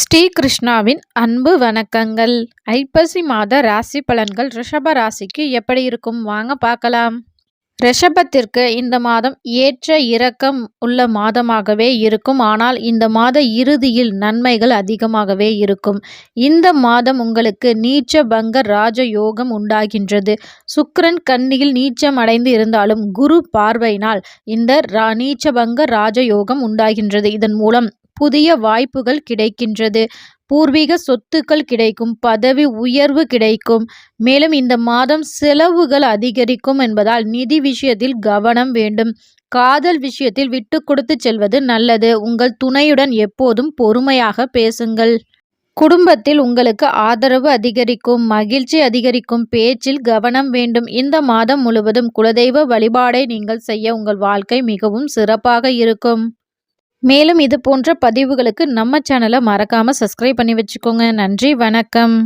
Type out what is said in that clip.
ஸ்ரீ கிருஷ்ணாவின் அன்பு வணக்கங்கள். ஐப்பசி மாத ராசி பலன்கள் ரிஷப ராசிக்கு எப்படி இருக்கும்? வாங்க பார்க்கலாம். ரிஷபத்திற்கு இந்த மாதம் ஏற்ற இறக்கம் உள்ள மாதமாகவே இருக்கும். ஆனால் இந்த மாத இறுதியில் நன்மைகள் அதிகமாகவே இருக்கும். இந்த மாதம் உங்களுக்கு நீச்ச பங்க ராஜ யோகம் உண்டாகின்றது. சுக்கரன் கண்ணியில் நீச்சம் அடைந்து இருந்தாலும் குரு பார்வையினால் இந்த ரா நீச்சபங்க ராஜயோகம் உண்டாகின்றது. இதன் மூலம் புதிய வாய்ப்புகள் கிடைக்கின்றது. பூர்வீக சொத்துக்கள் கிடைக்கும் பதவி உயர்வு கிடைக்கும். மேலும் இந்த மாதம் செலவுகள் அதிகரிக்கும் என்பதால் நிதி விஷயத்தில் கவனம் வேண்டும். காதல் விஷயத்தில் விட்டு கொடுத்து செல்வது நல்லது. உங்கள் துணையுடன் எப்போதும் பொறுமையாக பேசுங்கள். குடும்பத்தில் உங்களுக்கு ஆதரவு அதிகரிக்கும் மகிழ்ச்சி அதிகரிக்கும் பேச்சில் கவனம் வேண்டும். இந்த மாதம் முழுவதும் குலதெய்வ வழிபாடை நீங்கள் செய்ய உங்கள் வாழ்க்கை மிகவும் சிறப்பாக இருக்கும். மேலும் இது போன்ற பதிவுகளுக்கு நம்ம சேனலை மறக்காமல் சப்ஸ்கிரைப் பண்ணி வச்சுக்கோங்க. நன்றி வணக்கம்.